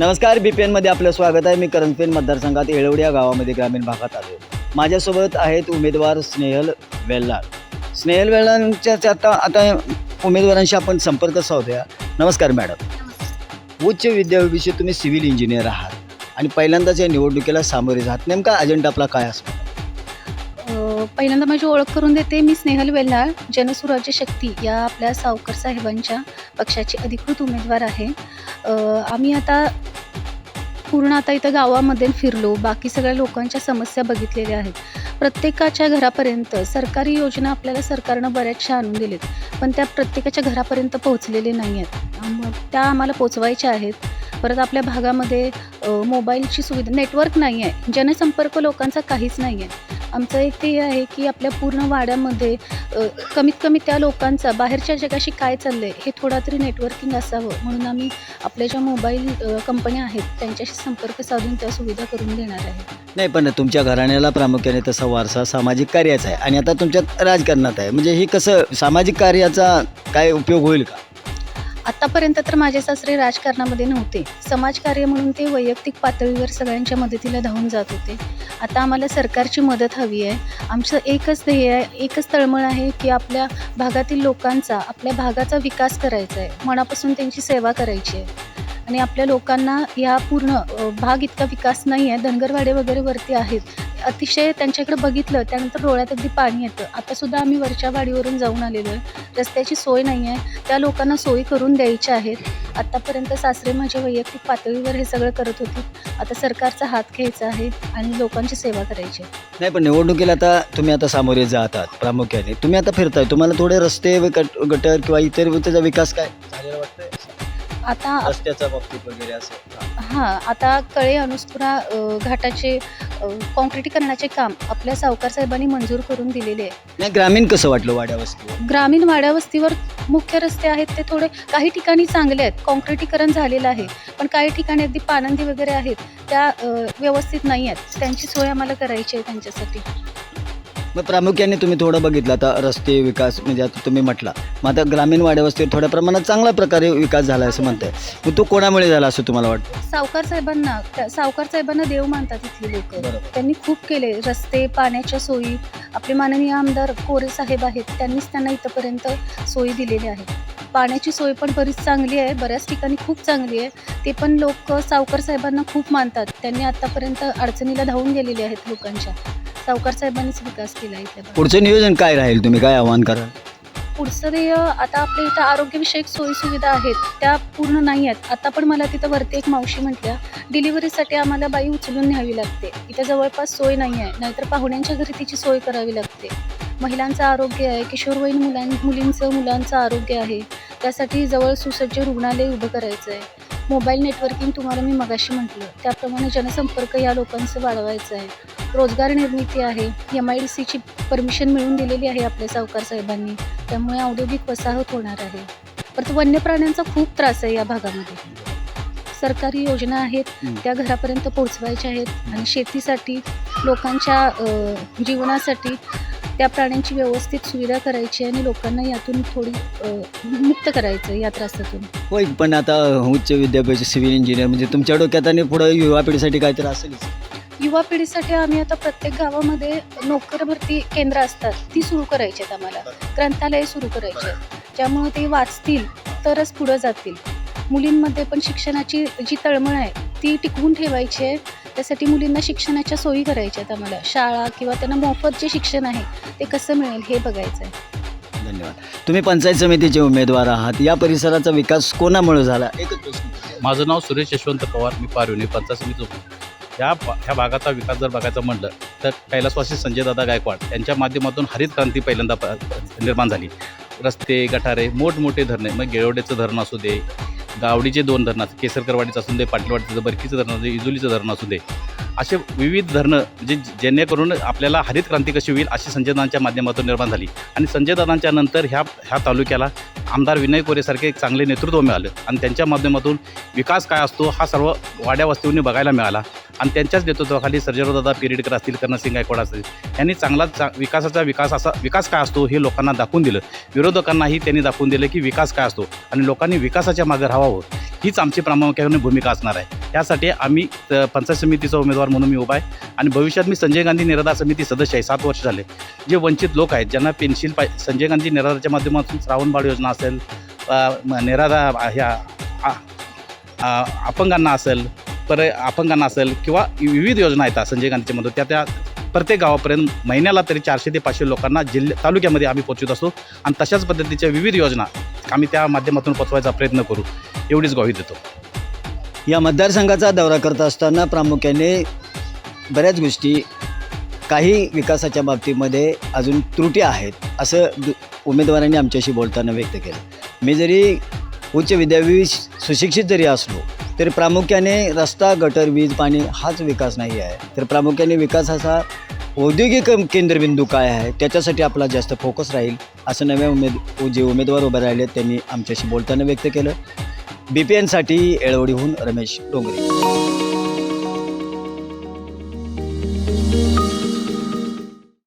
नमस्कार बी पी एनमध्ये आपलं स्वागत आहे. मी करंजपेन मतदारसंघात येळवडी या गावामध्ये ग्रामीण भागात आलो माझ्यासोबत आहेत उमेदवार स्नेहल वेल्लार स्नेहल वेल्लारच्या आता आता उमेदवारांशी आपण संपर्क साधूया. नमस्कार मॅडम. उच्च विद्याविषयी तुम्ही सिव्हिल इंजिनियर आहात आणि पहिल्यांदाच या निवडणुकीला सामोरे जात. नेमका अजेंडा आपला काय असतो? अ, पहिल्यांदा माझी ओळख करून देते मी स्नेहल वेल्हाळ जनसुराज्य शक्ती या आपल्या सावकर साहेबांच्या पक्षाची अधिकृत उमेदवार आहे. आम्ही आता पूर्ण आता इथं गावामध्ये फिरलो बाकी सगळ्या लोकांच्या समस्या बघितलेल्या आहेत. प्रत्येकाच्या घरापर्यंत सरकारी योजना आपल्याला सरकारनं बऱ्याचशा आणून दिलेत पण त्या प्रत्येकाच्या घरापर्यंत पोहोचलेले नाही आहेत मग त्या आम्हाला पोचवायच्या आहेत. परत आपल्या भागामध्ये मोबाईलची सुविधा नेटवर्क नाही आहे. जनसंपर्क लोकांचा काहीच नाही आहे. आमचं एक ते आहे की आपल्या पूर्ण वाड्यामध्ये कमीत कमी त्या लोकांचा बाहेरच्या जगाशी काय चाललं आहे हे थोडा तरी नेटवर्किंग असावं. म्हणून आम्ही आपल्या ज्या मोबाईल कंपन्या आहेत त्यांच्याशी संपर्क साधून त्या सुविधा करून देणार आहे. नाही पण तुमच्या घराण्याला प्रामुख्याने तसा वारसा सामाजिक कार्याचा आहे. आणि आता तुमच्यात राजकारणात आहे. म्हणजे हे कसं सामाजिक कार्याचा काय उपयोग होईल का? आत्तापर्यंत तर माझे सासरे राजकारणामध्ये नव्हते. समाजकार्य म्हणून ते वैयक्तिक पातळीवर सगळ्यांच्या मदतीला धावून जात होते. आता आम्हाला सरकारची मदत हवी आहे. आमचं एकच ध्येय आहे एकच तळमळ आहे की आपल्या भागातील लोकांचा आपल्या भागाचा विकास करायचा आहे. मनापासून त्यांची सेवा करायची आहे. आणि आपल्या लोकांना या पूर्ण भाग इतका विकास नाही आहे. धनगरवाडे वगैरे वरती आहेत. अतिशय त्यांच्याकडे बघितलं त्यानंतर डोळ्यात अगदी पाणी येतं. आतासुद्धा आम्ही वरच्या वाडीवरून जाऊन आलेलो आहे. रस्त्याची सोय नाही आहे. त्या लोकांना सोयी करून द्यायच्या आहेत. आत्तापर्यंत सासरे माझ्या वैयक्तिक पातळीवर हे सगळं करत होते. आता सरकारचा हात घ्यायचा आहे आणि लोकांची सेवा करायची आहे. नाही पण निवडणुकीला आता तुम्ही आता सामोरे जातात प्रामुख्याने. तुम्ही आता फिरताय. तुम्हाला थोडे रस्ते गट- गटर किंवा इतर त्याचा विकास काय? झालेला वाटतंय आता रस्त्याच्या बाबतीत वगैरे असं. हां आता कळे अनुस्पुरा अ, घाटाचे अ, काँक्रिटीकरणाचे काम आपल्या सावकार साहेबांनी मंजूर करून दिलेले आहे. नाही ग्रामीण कसं वाटलं वाड्या वस्तीवर? ग्रामीण वाड्या वस्तीवर मुख्य रस्ते आहेत ते थोडे काही ठिकाणी चांगले आहेत काँक्रिटीकरण झालेलं आहे पण काही ठिकाणी अगदी पानंदी वगैरे आहेत त्या अ, व्यवस्थित नाही आहेत. त्यांची सोय आम्हाला करायची आहे त्यांच्यासाठी. मग प्रामुख्याने तुम्ही थोडं बघितलं आता रस्ते विकास म्हणजे आता तुम्ही म्हटला. मग आता ग्रामीण वाड्या वस्तीवर थोड्या प्रमाणात चांगल्या प्रकारे विकास झाला असं म्हणताय. मग तो कोणामुळे झाला असं तुम्हाला वाटतं? सावकार साहेबांना त्या- सावकार साहेबांना देव मानतात इथली लोक. बरोबर. त्यांनी खूप केले. रस्ते पाण्याच्या सोयी आपले माननीय आमदार कोरे साहेब आहेत. त्यांनीच त्यांना इथंपर्यंत सोयी दिलेल्या आहेत. पाण्याची सोय पण बरीच चांगली आहे. बऱ्याच ठिकाणी खूप चांगली आहे. ते पण लोक सावकार साहेबांना खूप मानतात. त्यांनी आतापर्यंत अडचणीला धावून गेलेले आहेत लोकांच्या. सावकार साहेबांनीच विकास केला भागात. पुढचं नियोजन काय राहील? तुम्ही काय आव्हान कराल? पुढचं ध्येय आता आपल्या इथं आरोग्यविषयक सोयी सुविधा आहेत त्या पूर्ण नाही आहेत. आता पण मला तिथं वरती एक मावशी म्हटल्या डिलिव्हरीसाठी आम्हाला बाई उचलून न्यावी लागते. इथं जवळपास सोय नाही आहे. नाहीतर पाहुण्यांच्या घरी तिची सोय करावी लागते. महिलांचं आरोग्य आहे किशोरवयीन मुलां मुलींचं मुलांचं आरोग्य आहे. त्यासाठी जवळ सुसज्ज रुग्णालय उभं करायचं आहे मोबाईल नेटवर्किंग तुम्हाला मी मगाशी म्हटलं. त्याप्रमाणे जनसंपर्क या लोकांचं वाढवायचं आहे. रोजगार निर्मिती आहे. एम आय डी सीची परमिशन मिळून दिलेली आहे आपल्या सावकार साहेबांनी. त्यामुळे औद्योगिक वसाहत होणार आहे. परत वन्य प्राण्यांचा खूप त्रास आहे या भागामध्ये. सरकारी योजना आहेत. त्या घरापर्यंत पोहोचवायच्या आहेत. आणि शेतीसाठी लोकांच्या जीवनासाठी त्या प्राण्यांची व्यवस्थित सुविधा करायची आणि लोकांना यातून थोडी मुक्त करायचं या त्रासातून. होय पण आता उच्च विद्यापीठ सिव्हिल इंजिनियर म्हणजे तुमच्या डोक्यात आणि पुढे युवा पिढीसाठी काहीतरी असेलच. युवा पिढीसाठी आम्ही आता प्रत्येक गावामध्ये नोकर भरती केंद्र असतात ती सुरू करायची आहेत आम्हाला. ग्रंथालय सुरू करायचे. आहेत ज्यामुळे ते वाचतील तरच पुढं जातील. मुलींमध्ये पण शिक्षणाची जी तळमळ आहे ती टिकवून ठेवायची आहे. त्यासाठी मुलींना शिक्षणाच्या सोयी करायच्या आहेत आम्हाला. शाळा किंवा त्यांना मोफत जे शिक्षण आहे ते कसं मिळेल हे बघायचं आहे. धन्यवाद. तुम्ही पंचायत समितीचे उमेदवार आहात. या परिसराचा विकास कोणामुळे झाला? एकच प्रश्न. माझं नाव सुरेश यशवंत पवार. मी पारवणी पंचायत समिती उपप्रमुख. ह्या भा- ह्या भागाचा विकास जर बघायचा म्हणलं तर कैलासवासी संजयदादा गायकवाड यांच्या माध्यमातून हरित क्रांती पहिल्यांदा प- निर्माण झाली. रस्ते गटारे मोठमोठे धरणे मग गेळवडेचं धरण असू दे गावडीचे दोन धरणं असू केसरकरवाडीचं असू दे पाटीलवाडीचं बरकीचं धरण असू दे इजुलीचं धरण असू दे असे विविध धरणं जे जेणेकरून आपल्याला हरित क्रांती कशी होईल अशी संजयदादांच्या माध्यमातून निर्माण झाली. आणि संजयदादांच्या नंतर ह्या ह्या तालुक्याला आमदार विनय कोरेसारखे एक चांगले नेतृत्व मिळालं. आणि त्यांच्या माध्यमातून विकास काय असतो हा सर्व वाड्या वस्तीवरून बघायला मिळाला. आणि त्यांच्याच नेतृत्वाखाली सर्जेरावदादा पिरिडकर असतील कर्णसिंग गायकवाड असतील. यांनी चांगला चा विकासाचा विकास असा विकास काय असतो हे लोकांना दाखवून दिलं. विरोधकांनाही त्यांनी दाखवून दिलं की विकास काय असतो आणि लोकांनी विकासाच्या मागे राहावं हीच आमची प्रामुख्याने भूमिका असणार आहे. त्यासाठी आम्ही पंचायत समितीचा उमेदवार म्हणून मी उभा आहे आणि भविष्यात मी संजय गांधी निराधार समिती सदस्य आहे. सात वर्ष झाले. जे वंचित लोक आहेत ज्यांना पेन्शिल पाय संजय गांधी निराधारच्या माध्यमातून श्रावणबाळ योजना असेल निराधार ह्या अपंगांना असेल पर अपंगांना असेल किंवा विविध योजना आहेत संजय गांधीच्यामधून त्या त्या प्रत्येक गावापर्यंत महिन्याला तरी चारशे ते पाचशे लोकांना जिल्ह्या तालुक्यामध्ये आम्ही पोचवत असतो आणि तशाच पद्धतीच्या विविध योजना आम्ही त्या माध्यमातून पोचवायचा प्रयत्न करू एवढीच ग्वाही देतो. या मतदारसंघाचा दौरा करत असताना प्रामुख्याने बऱ्याच गोष्टी काही विकासाच्या बाबतीमध्ये अजून त्रुटी आहेत असं उमेदवारांनी आमच्याशी बोलताना व्यक्त केलं. मी जरी उच्च विद्यावी सुशिक्षित जरी असलो तर प्रामुख्याने रस्ता गटर वीज पाणी हाच विकास नाही आहे. तर प्रामुख्याने विकासाचा औद्योगिक केंद्रबिंदू काय आहे? त्याच्यासाठी आपला जास्त फोकस राहील असं नव्या उमेद जे उमेदवार उभे राहिले त्यांनी आमच्याशी बोलताना व्यक्त केलं. बी पी एनसाठी येळवडीहून रमेश डोंगरे.